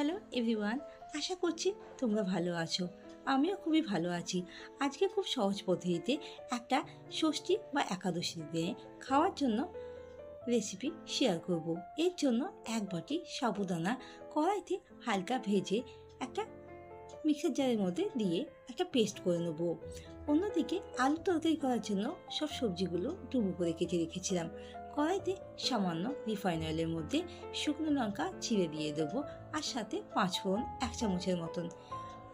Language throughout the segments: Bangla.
হ্যালো এভরিওয়ান, আশা করছি তোমরা ভালো আছো। আমিও খুবই ভালো আছি। আজকে খুব সহজ পদ্ধতিতে একটা ষষ্ঠী বা একাদশীর দিনে খাওয়ার জন্য রেসিপি শেয়ার করব। এর জন্য এক বাটি সাবুদানা কড়াইতে হালকা ভেজে একটা মিক্সার জারের মধ্যে দিয়ে একটা পেস্ট করে নেব। অন্যদিকে আলু তরকারি করার জন্য সব সবজিগুলো ডুবো করে কেটে রেখেছিলাম। কড়াইতে সামান্য রিফাইন অয়েলের মধ্যে শুকনো লঙ্কা ছিঁড়ে দিয়ে দেবো আর সাথে পাঁচ ফোড়ন, এক চামচের মতন।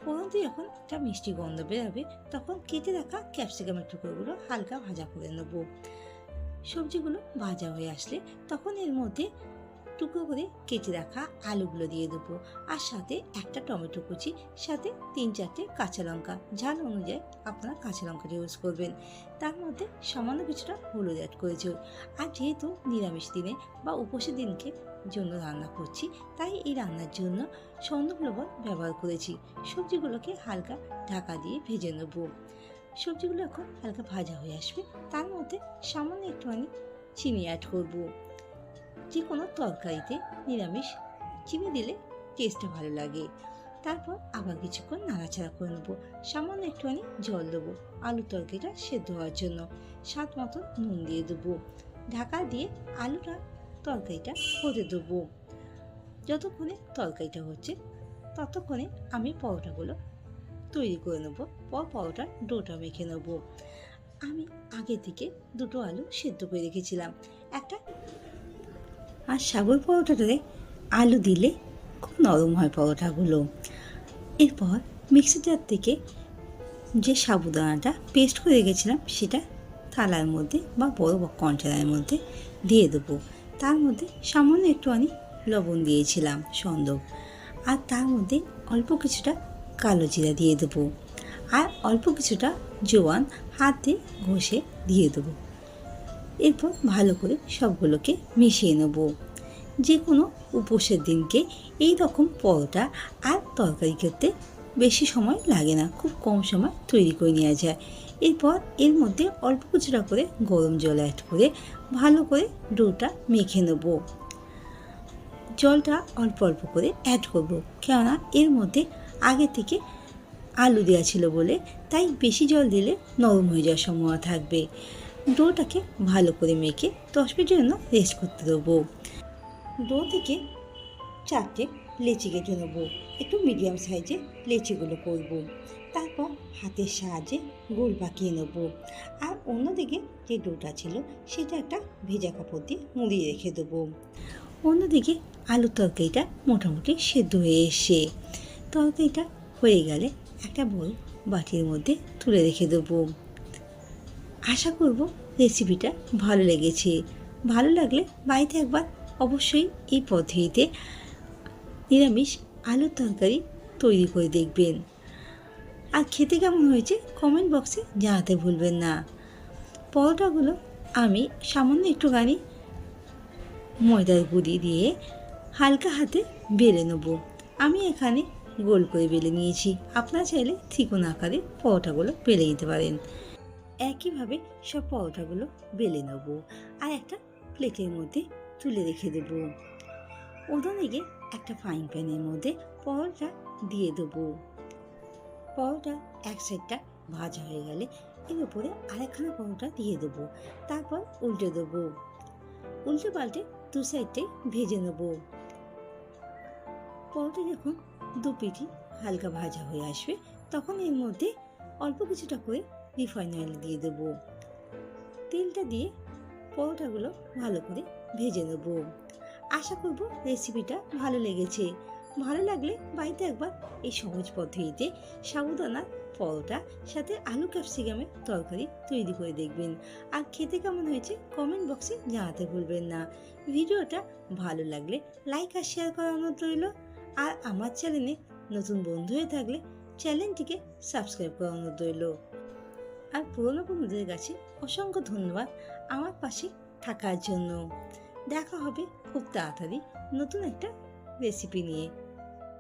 ফোড়ন দিয়ে যখন একটা মিষ্টি গন্ধ বেরোবে, তখন কেটে রাখা ক্যাপসিকামের টুকরোগুলো হালকা ভাজা করে নেব। সবজিগুলো ভাজা হয়ে আসলে তখন এর মধ্যে টুকরো করে কেটে রাখা আলুগুলো দিয়ে দেবো। আর সাথে একটা টমেটো কুচি, সাথে তিন চারটে কাঁচা লঙ্কা। ঝাল অনুযায়ী আপনারা কাঁচা লঙ্কাটা ইউজ করবেন। তার মধ্যে সামান্য কিছুটা হলুদ অ্যাড করেছি আর যেহেতু নিরামিষ দিনে বা উপোসের দিনকে জন্য রান্না করছি, তাই এই রান্নার জন্য সন্দক ব্যবহার করেছি। সবজিগুলোকে হালকা ঢাকা দিয়ে ভেজে নেব। সবজিগুলো এখন হালকা ভাজা হয়ে আসবে। তার মধ্যে সামান্য একটুখানি চিনি অ্যাড করব। যে কোনো তরকারিতে নিরামিষ চিনি দিলে টেস্টটা ভালো লাগে। তারপর আবার কিছুক্ষণ নাড়াচাড়া করে নেব। সামান্য একটুখানি জল দেবো আলু তরকারিটা সেদ্ধ হওয়ার জন্য। স্বাদ মতো নুন দিয়ে দেবো। ঢাকা দিয়ে আলুটা তরকারিটা হতে দেবো। যতক্ষণে তরকারিটা হচ্ছে ততক্ষণে আমি পরোটাগুলো তৈরি করে নেব। পর পরোটার ডোটা মেখে নেব। আমি আগে থেকে দুটো আলু সেদ্ধ করে রেখেছিলাম। একটা আর সাগর পরোটাটাতে আলু দিলে খুব নরম হয় পরোটাগুলো। এরপর মিক্সি জার থেকে যে সাবুদানাটা পেস্ট করে রেখেছিলাম, সেটা থালার মধ্যে বা বড় কন্টেনারের মধ্যে দিয়ে দেবো। তার মধ্যে সামান্য একটুখানি লবণ দিয়েছিলাম, সন্দক। আর তার মধ্যে অল্প কিছুটা কালো জিরা দিয়ে দেবো। আর অল্প কিছুটা জোয়ান হাতে ঘষে দিয়ে দেবো। এরপর ভালো করে সবগুলোকে মিশিয়ে নেব। যে কোনো উপোসের দিনকে এই রকম পরোটা আর তরকারি করতে বেশি সময় লাগে না, খুব কম সময় তৈরি করে নেওয়া যায়। এরপর এর মধ্যে অল্প কিছুটা করে গরম জল অ্যাড করে ভালো করে ডোটা মেখে নেব। জলটা অল্প অল্প করে অ্যাড করব, কেননা এর মধ্যে আগে থেকে আলু দেওয়া ছিল বলে, তাই বেশি জল দিলে নরম হয়ে যাওয়ার সম্ভাবনা থাকবে। ডোটাকে ভালো করে মেখে দশ মিনিটের জন্য রেস্ট করতে দেবো। ডো থেকে চারটে লেচি কেটে নেব। একটু মিডিয়াম সাইজে লেচিগুলো করব। তারপর হাতের সাহায্যে গোল পাকিয়ে নেব। আর অন্যদিকে যে ডোটা ছিল, সেটা একটা ভেজা কাপড় দিয়ে মুড়িয়ে রেখে দেবো। অন্যদিকে আলুর তরকারিটা মোটামুটি সেদ্ধ হয়ে এসে তরকারিটা হয়ে গেলে একটা বড় বাটির মধ্যে তুলে রেখে দেবো। আশা করব রেসিপিটা ভালো লেগেছে। ভালো লাগলে বাড়িতে একবার অবশ্যই এই পদ্ধতিতে নিরামিষ আলুর তরকারি তৈরি করে দেখবেন। আর খেতে কেমন হয়েছে কমেন্ট বক্সে জানাতে ভুলবেন না। পরোটাগুলো আমি সামান্য একটুখানি ময়দার গুঁড়ি দিয়ে হালকা হাতে বেলে নেব। আমি এখানে গোল করে বেলে নিয়েছি। আপনারা চাইলে ত্রিকোণ আকারে পরোটাগুলো বেলে নিতে পারেন। একইভাবে সব পরোটাগুলো বেলে নেব আর একটা প্লেটের মধ্যে তুলে রেখে দেবো। ওদিকে একটা ফ্রাইং প্যানের মধ্যে পরোটা দিয়ে দেবো। পরোটা এক সাইডটা ভাজা হয়ে গেলে এর উপরে আরেকখানা পরোটা দিয়ে দেবো। তারপর উল্টে দেবো। উল্টে পাল্টে দু সাইডটাই ভেজে নেব। পরোটা যখন দু পিঠি হালকা ভাজা হয়ে আসবে, তখন এর মধ্যে অল্প কিছুটা করে রিফাইন অয়েল দিয়ে দেবো? তেলটা দিয়ে পরোটাগুলো ভালো করে ভেজে নেব। আশা করব রেসিপিটা ভালো লেগেছে। ভালো লাগলে বাড়িতে একবার এই সহজ পদ্ধতিতে সাবুদানার পরোটা, সাথে আলু ক্যাপসিকামের তরকারি তৈরি করে দেখবেন। আর খেতে কেমন হয়েছে কমেন্ট বক্সে জানাতে ভুলবেন না। ভিডিওটা ভালো লাগলে লাইক আর শেয়ার করার অনুরোধ রইল। আর আমার চ্যানেলে নতুন বন্ধু হয়ে থাকলে চ্যানেলটিকে সাবস্ক্রাইব করার অনুরোধ রইল। আর পুরনো বন্ধুদের কাছে অসংখ্য ধন্যবাদ আমার পাশে থাকার জন্য। দেখা হবে খুব তাড়াতাড়ি নতুন একটা রেসিপি নিয়ে।